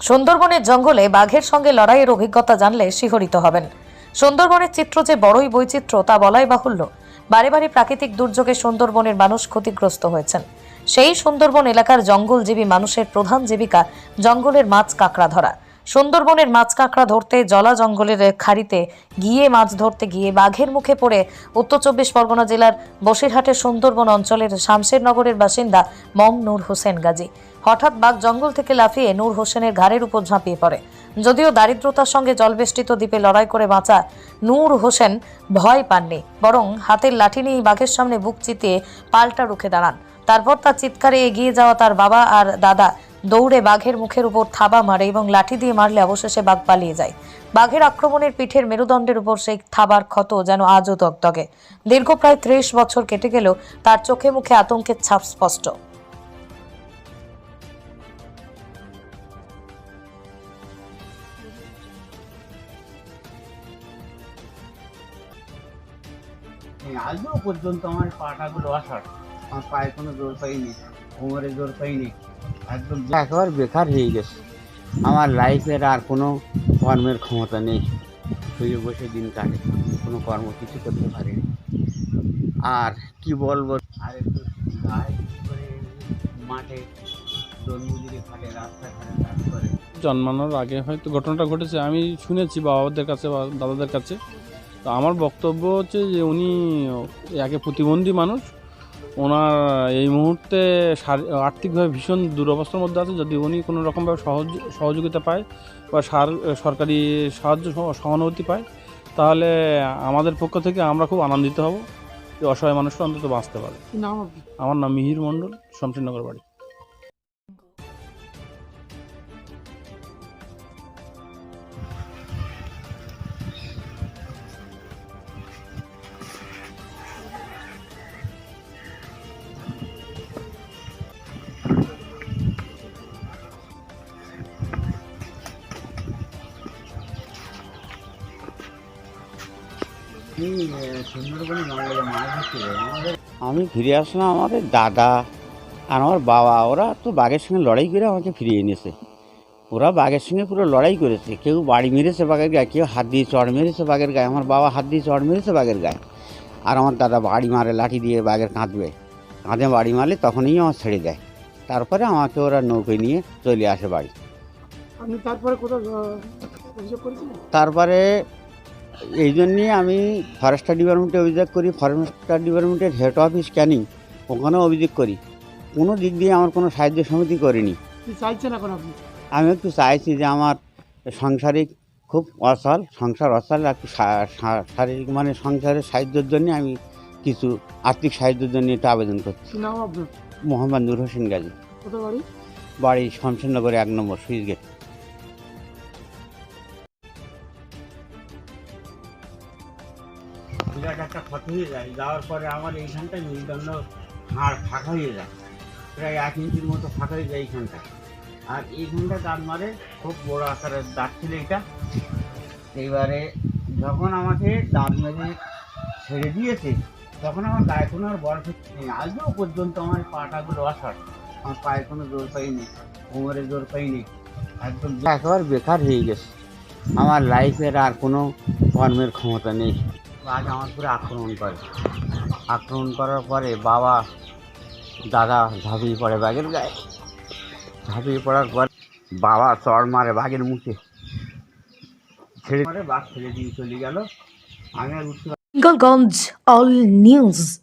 সুন্দরবনের জঙ্গলে বাঘের সঙ্গে লড়াইয়ের অভিজ্ঞতা জানলে শিহরিত হবেন। সুন্দরবনের চিত্র যে বড়ই বৈচিত্র্য, তা বলাই বাহুল্য। বারে বারে প্রাকৃতিক দুর্যোগে সুন্দরবনের মানুষ ক্ষতিগ্রস্ত হয়েছেন। সেই সুন্দরবন এলাকার জঙ্গলজীবী মানুষের প্রধান জীবিকা জঙ্গলের মাছ কাঁকড়া ধরা সুন্দরবনের মাছ কাঁকড়া ধরতে জলা জঙ্গলের খাড়িতে গিয়ে মাছ ধরতে গিয়ে বাঘের মুখে পড়ে উত্তর চব্বিশ পরগনা জেলার বসিরহাটের সুন্দরবন অঞ্চলের শামশেরনগরের বাসিন্দা মম নূর হোসেন গাজী। হঠাৎ বাঘ জঙ্গল থেকে লাফিয়ে নূর হোসেনের ঘাড়ের উপর ঝাঁপিয়ে পড়ে। যদিও দারিদ্রতার সঙ্গে জলবেষ্টিত দ্বীপে লড়াই করে বাঁচা নূর হোসেন ভয় পাননি, বরং হাতের লাঠি নিয়ে বাঘের সামনে বুক চিতিয়ে পাল্টা রুখে দাঁড়ান। তারপর তার চিৎকারে এগিয়ে যাওয়া তার বাবা আর দাদা দৌড়ে বাঘের মুখের উপর থাবা মারে এবং লাঠি দিয়ে মারলে অবশেষে বাঘ পালিয়ে যায়। বাঘের আক্রমণের পিঠের মেরুদণ্ডের উপর সেই থাবার ক্ষত যেন আজও দগদগে। দীর্ঘ প্রায় ত্রিশ বছর কেটে গেলেও তার চোখে মুখে আতঙ্কের ছাপ স্পষ্ট। আজও পর্যন্ত আমার পাটাগুলো আসার আমার পায়ে কোনো জোর পাইনি। কোমরে জোর পাইনি। একদম একেবারে বেকার হয়ে গেছে। আমার লাইফের আর কোনো কর্মের ক্ষমতা নেই। শুয়ে বসে দিন কাটে। কোনো কর্ম কিছু করতে পারিনি আর কি বলব? আর একটু মাঠে জন্মানোর আগে হয়তো ঘটনাটা ঘটেছে আমি শুনেছি বাবাদের কাছে বা দাদাদের কাছে। তো আমার বক্তব্য হচ্ছে যে উনি একে প্রতিবন্ধী মানুষ ওনার এই মুহূর্তে আর্থিকভাবে ভীষণ দুরবস্থার মধ্যে আছে। যদি উনি কোনো রকমভাবে সহজ সহযোগিতা পায় বা সার সরকারি সাহায্য সহানুভূতি পায় তাহলে আমাদের পক্ষ থেকে আমরা খুব আনন্দিত হব যে অসহায় মানুষরা অন্তত বাঁচতে পারে। আমার নাম মিহির মণ্ডল শমশেরনগর বাড়ি। আমি ফিরে আসলাম আমাদের দাদা আর আমার বাবা। ওরা তো বাঘের সঙ্গে লড়াই করে আমাকে ফিরিয়ে এনেছে। ওরা বাঘের সঙ্গে পুরো লড়াই করেছে। কেউ বাড়ি মেরেছে বাঘের গায়ে কেউ হাত দিয়ে চড় মেরেছে বাঘের গায়ে আমার বাবা হাত দিয়ে চড় মেরেছে বাঘের গায়ে। আর আমার দাদা বাড়ি মারে লাঠি দিয়ে বাঘের কাঁদবে। কাঁধে বাড়ি মারলে তখনই আমার ছেড়ে দেয়। তারপরে আমাকে ওরা নৌকো নিয়ে চলে আসে বাড়ি। তারপরে তারপরে এই জন্যে আমি ফরেস্টার ডিপার্টমেন্টে অভিযোগ করি ফরেস্টার ডিপার্টমেন্টের হেড অফিস ক্যানিং ওখানেও অভিযোগ করি। কোনো দিক দিয়ে আমার কোনো সাহায্য সমিতি করেনি। চাইছেন এখন আপনি? আমি একটু চাইছি যে আমার সাংসারিক খুব অসল সংসার অসল একটু শারীরিক মানে সংসারের সাহায্যের জন্য আমি কিছু আর্থিক সাহায্যের জন্য একটু আবেদন করছি। মোহাম্মদ নূর হোসেন গাজী। বাড়ি? বাড়ি শমশেরনগরে এক নম্বর সুইচ গেট বিরাট একটা ক্ষতি হয়ে যায়। যাওয়ার পরে আমার এইখানটায় মেরুদণ্ড হাড় ফাঁকা হয়ে যায়। প্রায় এক ইঞ্চির মতো ফাঁকা হয়ে যায় এইখানটা। আর এইখানটা দাঁত মারে খুব বড় আকারের দাঁত ছিল এটা। এইবারে যখন আমাকে দাঁত মেরে ছেড়ে দিয়েছে, তখন আমার গায়ে কোনো আর বল নেই। আজও পর্যন্ত আমার পাটাগুলো আসার আমার পায়ে কোনো জোর পাইনি কোমরে জোর পাইনি একদম একেবারে বেকার হয়ে গেছে। আমার লাইফের আর কোনো কর্মের ক্ষমতা নেই। আজ আমার পুরো আক্রমণ করে। আক্রমণ করার পরে বাবা, দাদা ঝাঁপিয়ে পড়ে বাঘের গায়ে। ঝাঁপিয়ে পড়ার পর বাবা চড় মারে বাঘের মুখে। ছেড়ে মারে, বাঘ ছেড়ে দিয়ে চলে গেল। আমি আর উঠতে হিঙ্গলগঞ্জ অল নিউজ।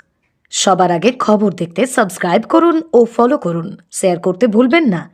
সবার আগে খবর দেখতে সাবস্ক্রাইব করুন ও ফলো করুন। শেয়ার করতে ভুলবেন না।